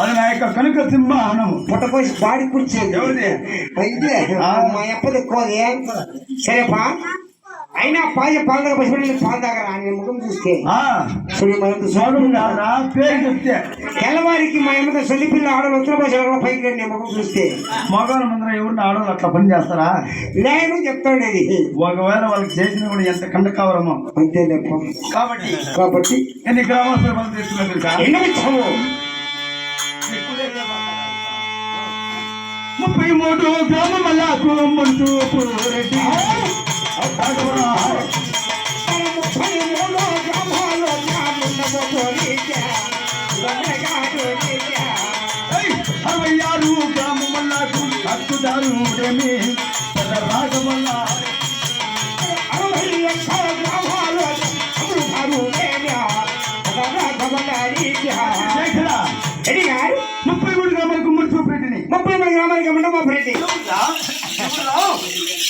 అది నా యొక్క కనుక సింహానము పుట్టపోసి బాడి కూర్చేది ఎవరిది? అయితే ఆ. మా అప్పది ఎక్కువది సరేపా అయినా పాయ పాలు పసిపెట్టి పాలు తాగరా? ఆయన ముఖం చూస్తే. పేరు చెప్తే. తెల్లవారికి మా అమ్మతో సొల్లి పిల్ల ఆడలు ఉత్తర భాషలో పైకి రండి ముఖం చూస్తే. మగవాళ్ళ ముందర ఎవరిని ఆడవాళ్ళు అట్లా పని చేస్తారా? నేను చెప్తాడు అది ఒకవేళ వాళ్ళకి చేసిన కూడా ఎంత కండ కావరమో. అంతే కాబట్టి కాబట్టి ఎన్ని గ్రామాల పనులు ఇచ్చాము ముప్పై మూడు గ్రామములకు ముందు మూడు పోలీసా. దొంగగాడు అరవై ఒక్క గ్రామాలు. శేఖర రెడ్డి గారు ముప్పై మూడు గ్రామాలకు ముందు చూపెట్టిని ముప్పై మంది గ్రామాలకి మండప రెడ్డి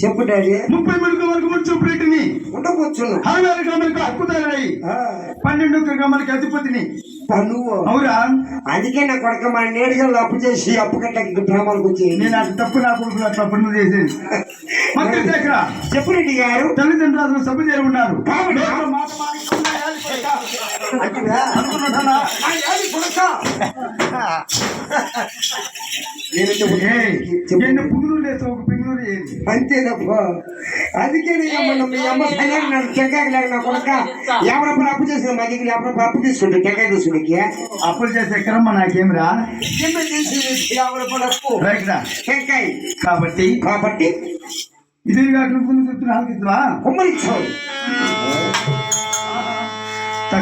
చెప్పు డాడీ. ముప్పై మూడు గ్రామాలకు ముందు చూపెట్టిని ఉండకూర్చును అరవై ఆరు గ్రామాలకు హక్కుదారుడై పన్నెండు గ్రామాలకు అధిపతిని. నువ్వు. అవురా. అందుకే నా కొడక మన నేడుగా అప్పు చేసి అప్పు కట్టకి గ్రామాలకు వచ్చి నేను అటు తప్పు నా కొడుకులు అట్లా పనులు చేసేది. మంత్రి శేఖర. చెప్పు రెడ్డి గారు. తల్లిదండ్రులు సభ చేరి ఉన్నారు మాట ఏయ్, ఎన్ని పువ్వులు లేదు ఒక పింగులు అంతేనప్ప అందుకే మొన్న మీ అమ్మ సంగతి నాకు టెంకాయ లేక నా కొడక యాభై రూపాయలు అప్పు చేసిన మా దగ్గర యాభై రూపాయలు అప్పు తీసుకుంటే టెంకాయ తీసుకుంటే అప్పులు చేసే క్రమ నాకేమిరా యాభై రూపాయలు అప్పు రైట్ రా టెంకాయ కాబట్టి కాబట్టి ఇది కాకుండా చెప్తున్నా కుమ్మరిచ్చావు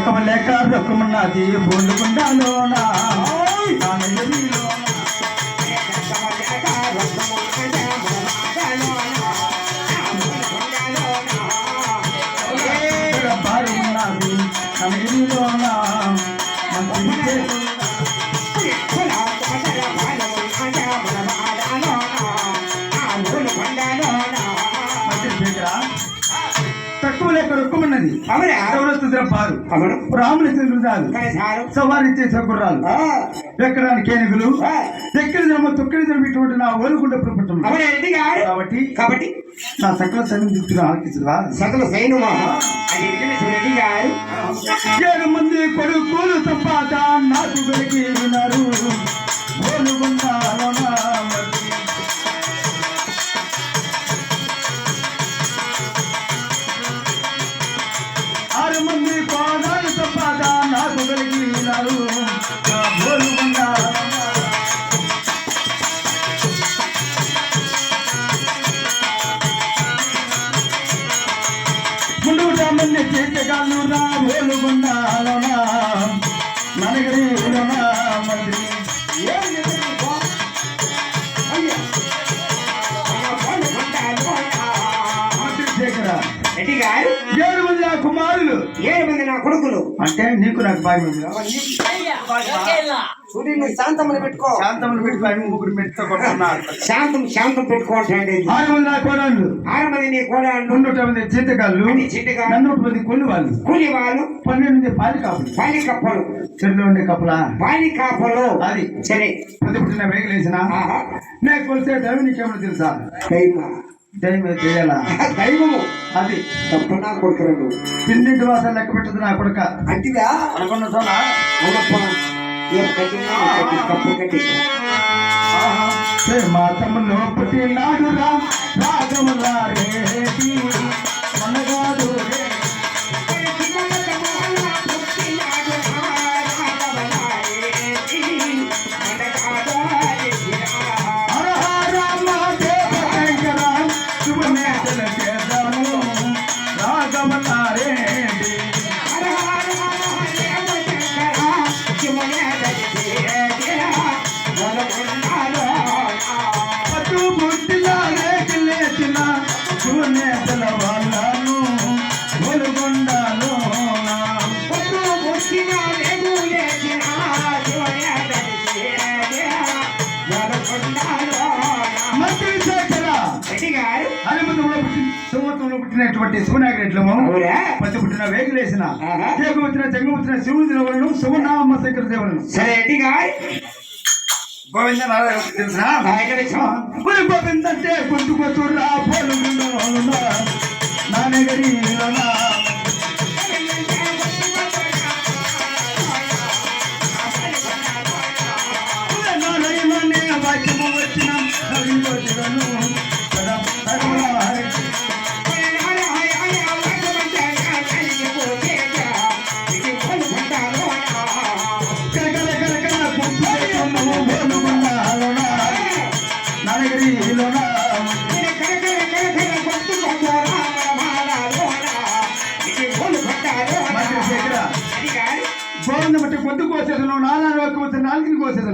తక్కువ లేక రొక్కమన్నది బోండుకుండాలోనా రొక్కమన్నది అవునా చౌరస్తు పారు అవును రాముని చంద్రుదాలు కానీ సారు? సవారి చేసే గుర్రాలు ఆ, ఎక్కడానికి ఏనుగులు. ఎక్కడి ధర్మ తొక్కడి ఇటువంటి నా రెడ్డి గారు? కాబట్టి కాబట్టి? నా సకల సైన్యం చెప్తున్నా ఆలకించదా సకల గారు? ఏడు మంది కొడుకులు సంపాద నాకు వెలిగినారు. ఓలుగుండాలోనా అయ్యా. మన వాళ్ళు కొండాలోనా. మంత్రి ఏడు మంది నా కుమారులు? ఏడు నా కొడుకులు. అంటే నీకు నాకు భాగ్యం ఉందా? చూడి నువ్వు శాంతమని పెట్టుకో. శాంతములు పెట్టుకుని ముగ్గురు మెట్ట కొట్టున్నారు శాంతం శాంతం పెట్టుకోవట్లేదు ఆరు మంది నా కోడళ్ళు. ఆరు మంది నీ కూడా నూట మంది చేతగాళ్ళు మంది చేతగాళ్ళు. నన్ను మంది కొల్లు వాళ్ళు కూలి వాళ్ళు పన్నెండు మంది పాలి కాపులు. పాలి కప్పలు చెరులో ఉండే కప్పులా పాలి కాపలు. అది. సరే. పెద్ద పుట్టిన వేగలేసిన ఆహా. నేను కొలిసే దైవం నీకేమో తెలుసా? దైవ దైవం చేయాలా? దైవము. అది. తప్ప నా కొడుకురాడు. తిన్నింటి వాసాలు లెక్క పెట్టదు నా కొడుక? అంటిదా అనుకున్న మాతములో పుట్టినాడు రా రాగములా రేటి మనగాడు రే. గారు హనుమంతులో పుట్టిన సంవత్సరంలో పుట్టినటువంటి శివనాగరెడ్లము అవురా పచ్చి పుట్టిన వేగులేసిన. జేగు వచ్చిన జంగు వచ్చిన శివుడి దేవులను శివనామ శంకర దేవులను సరే గోవింద నారాయణ తెలుసునా ఆ, ఎక్కడ ఇచ్చావు? ఒరే గోవింద కోసేదను నాలుగు కోసేదను నాలుగుని కోసేదను.